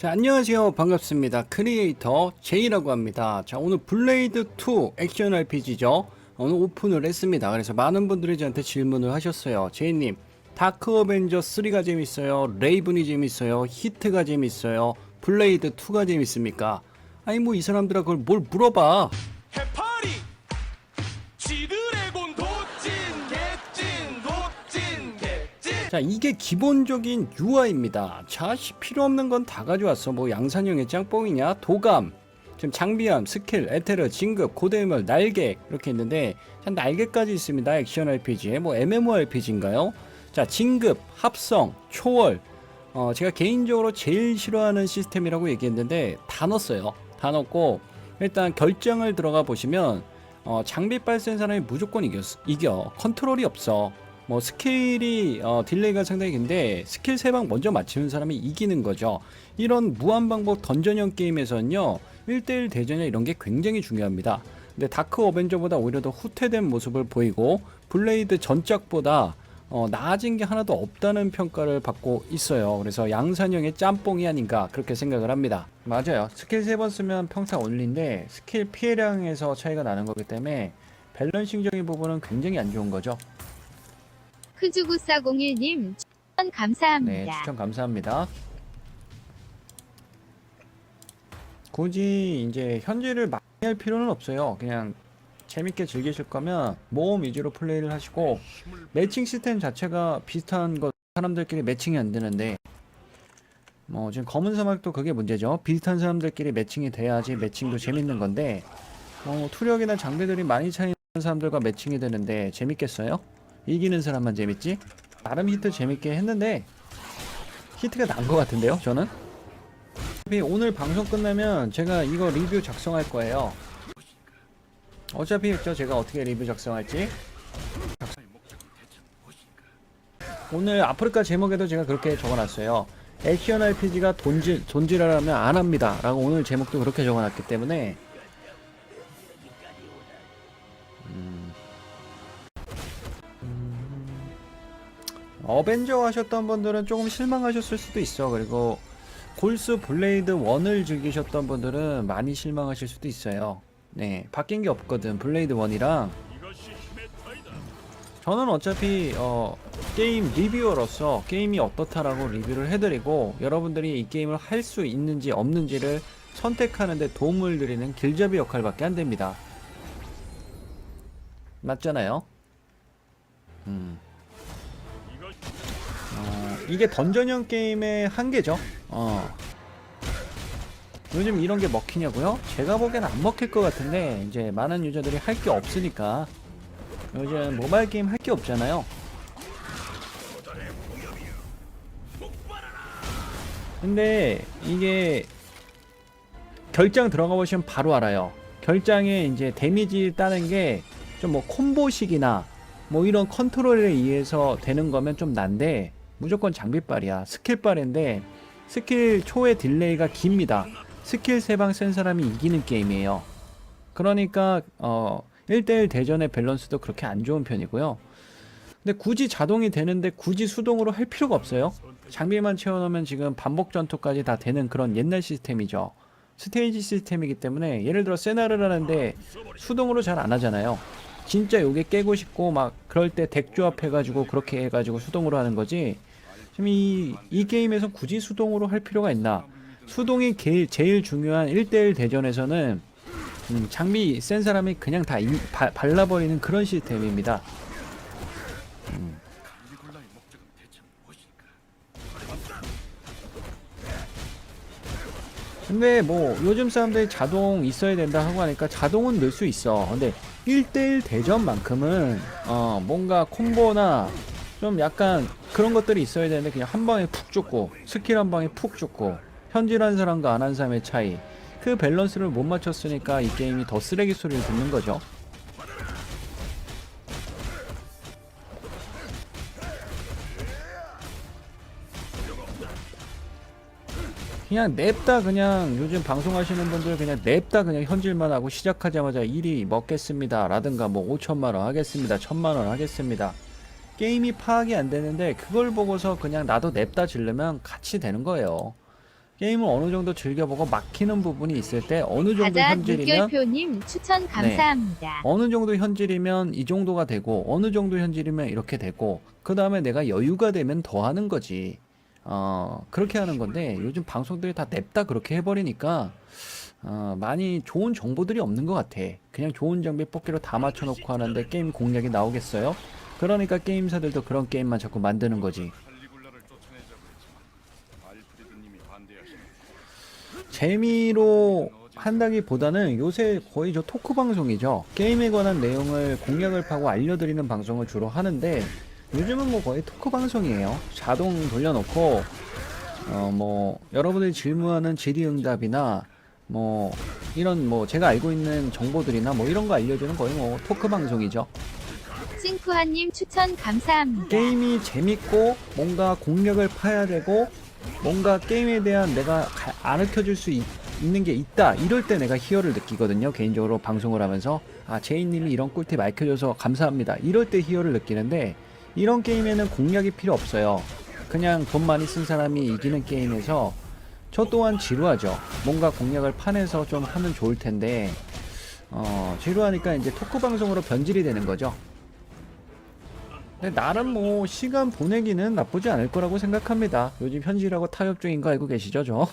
자, 안녕하세요. 반갑습니다. 크리에이터 제이라고 합니다. 자, 오늘 블레이드 2 액션 RPG죠. 오늘 오픈을 했습니다. 그래서 많은 분들이 저한테 질문을 하셨어요. 제이님, 다크 어벤져 3가 재밌어요? 레이븐이 재밌어요? 히트가 재밌어요? 블레이드 2가 재밌습니까? 아니, 뭐 이 사람들아 그걸 뭘 물어봐. 해파 자, 이게 기본적인 UI입니다. 자, 씨, 필요 없는 건 다 가져왔어. 뭐 양산형의 짱뽕이냐? 도감, 지금 장비함, 스킬, 에테르, 진급, 고대물, 날개 이렇게 있는데 자, 날개까지 있습니다. 액션 RPG에 뭐 MMORPG인가요? 자, 진급, 합성, 초월. 어, 제가 개인적으로 제일 싫어하는 시스템이라고 얘기했는데 다 넣었어요. 다 넣고 일단 결정을 들어가 보시면 어, 장비 빨 센 사람이 무조건 이겨, 이겨. 컨트롤이 없어. 뭐 스킬이 어, 딜레이가 상당히 긴데 스킬 세방 먼저 맞추는 사람이 이기는 거죠. 이런 무한 방법 던전형 게임에서는요 1대1 대전이나 이런 게 굉장히 중요합니다. 근데 다크 어벤져보다 오히려 더 후퇴된 모습을 보이고 블레이드 전작보다 어, 나아진 게 하나도 없다는 평가를 받고 있어요. 그래서 양산형의 짬뽕이 아닌가 그렇게 생각을 합니다. 맞아요. 스킬 세번 쓰면 평타 올린데 스킬 피해량에서 차이가 나는 거기 때문에 밸런싱적인 부분은 굉장히 안 좋은 거죠. 크주구사공일님 추천 네, 감사합니다. 추천 감사합니다. 굳이 이제 현질을 많이 할 필요는 없어요. 그냥 재밌게 즐기실 거면 모험 위주로 플레이를 하시고 매칭 시스템 자체가 비슷한 것 사람들끼리 매칭이 안 되는데 뭐 지금 검은 사막도 그게 문제죠. 비슷한 사람들끼리 매칭이 돼야지 매칭도 재밌는 건데 뭐 투력이나 장비들이 많이 차이는 사람들과 매칭이 되는데 재밌겠어요? 이기는 사람만 재밌지? 나름 히트 재밌게 했는데 히트가 난 것 같은데요 저는? 어차피 오늘 방송 끝나면 제가 이거 리뷰 작성할 거예요. 어차피 저 제가 어떻게 리뷰 작성할지. 오늘 아프리카 제목에도 제가 그렇게 적어놨어요. 액션 RPG가 돈질, 돈질하라면 안 합니다. 라고 오늘 제목도 그렇게 적어놨기 때문에 어벤져 하셨던 분들은 조금 실망하셨을 수도 있어. 그리고 골스 블레이드 1을 즐기셨던 분들은 많이 실망하실 수도 있어요. 네, 바뀐 게 없거든. 블레이드 1이랑. 저는 어차피 어, 게임 리뷰어로서 게임이 어떻다라고 리뷰를 해드리고 여러분들이 이 게임을 할 수 있는지 없는지를 선택하는데 도움을 드리는 길잡이 역할밖에 안 됩니다. 맞잖아요. 음. 어, 이게 던전형 게임의 한계죠. 어. 요즘 이런 게 먹히냐고요? 제가 보기엔 안 먹힐 것 같은데 이제 많은 유저들이 할 게 없으니까 요즘 모바일 게임 할 게 없잖아요. 근데 이게 결장 들어가 보시면 바로 알아요. 결장에 이제 데미지 따는 게 좀 뭐 콤보식이나 뭐 이런 컨트롤에 의해서 되는 거면 좀 난데 무조건 장비빨이야. 스킬빨인데 스킬 초의 딜레이가 깁니다. 스킬 세방 센 사람이 이기는 게임이에요. 그러니까 어 1대1 대전의 밸런스도 그렇게 안 좋은 편이고요. 근데 굳이 자동이 되는데 굳이 수동으로 할 필요가 없어요. 장비만 채워놓으면 지금 반복 전투까지 다 되는 그런 옛날 시스템이죠. 스테이지 시스템이기 때문에 예를 들어 세나를 하는데 수동으로 잘 안 하잖아요. 진짜 요게 깨고 싶고 막 그럴 때 덱 조합해가지고 그렇게 해가지고 수동으로 하는 거지. 이, 이 게임에서 굳이 수동으로 할 필요가 있나? 수동이 게, 제일 중요한 1대1 대전에서는 음, 장비 센 사람이 그냥 다 이, 바, 발라버리는 그런 시스템입니다. 음. 근데 뭐 요즘 사람들이 자동 있어야 된다 하고 하니까 자동은 넣을 수 있어. 근데 1대1 대전만큼은 어 뭔가 콤보나 좀 약간 그런 것들이 있어야 되는데 그냥 한 방에 푹 죽고 스킬 한 방에 푹 죽고 현질한 사람과 안 한 사람의 차이. 그 밸런스를 못 맞췄으니까 이 게임이 더 쓰레기 소리를 듣는 거죠. 그냥 냅다 그냥 요즘 방송하시는 분들 그냥 냅다 그냥 현질만 하고 시작하자마자 1위 먹겠습니다. 라든가 뭐 5천만 원 하겠습니다. 천만 원 하겠습니다 게임이 파악이 안 되는데 그걸 보고서 그냥 나도 냅다 질르면 같이 되는 거예요 게임을 어느 정도 즐겨보고 막히는 부분이 있을 때 어느 정도 현질이면 물결표님 추천 감사합니다. 어느 정도 현질이면 이 정도가 되고 어느 정도 현질이면 이렇게 되고 그 다음에 내가 여유가 되면 더 하는 거지 어 그렇게 하는 건데 요즘 방송들이 다 냅다 그렇게 해버리니까 어 많이 좋은 정보들이 없는 것 같아 그냥 좋은 장비 뽑기로 다 맞춰놓고 하는데 게임 공략이 나오겠어요? 그러니까 게임사들도 그런 게임만 자꾸 만드는 거지. 재미로 한다기보다는 요새 거의 저 토크 방송이죠. 게임에 관한 내용을 공략을 파고 알려드리는 방송을 주로 하는데 요즘은 뭐 거의 토크 방송이에요. 자동 돌려놓고 어 뭐 여러분들이 질문하는 질의응답이나 뭐 이런 뭐 제가 알고 있는 정보들이나 뭐 이런 거 알려주는 거의 뭐 토크 방송이죠. 싱크하님 추천 감사합니다. 게임이 재밌고 뭔가 공략을 파야 되고 뭔가 게임에 대한 내가 가- 가르쳐 줄 수 있, 는 게 있다. 이럴 때 내가 희열을 느끼거든요. 개인적으로 방송을 하면서 아 제이님이 이런 꿀팁 알려줘서 감사합니다. 이럴 때 희열을 느끼는데 이런 게임에는 공략이 필요 없어요. 그냥 돈 많이 쓴 사람이 이기는 게임에서 저 또한 지루하죠. 뭔가 공략을 파내서 좀 하면 좋을 텐데 어 지루하니까 이제 토크 방송으로 변질이 되는 거죠 근데 나름 뭐 시간 보내기는 나쁘지 않을 거라고 생각합니다. 요즘 현실하고 타협 중인 거 알고 계시죠, 저?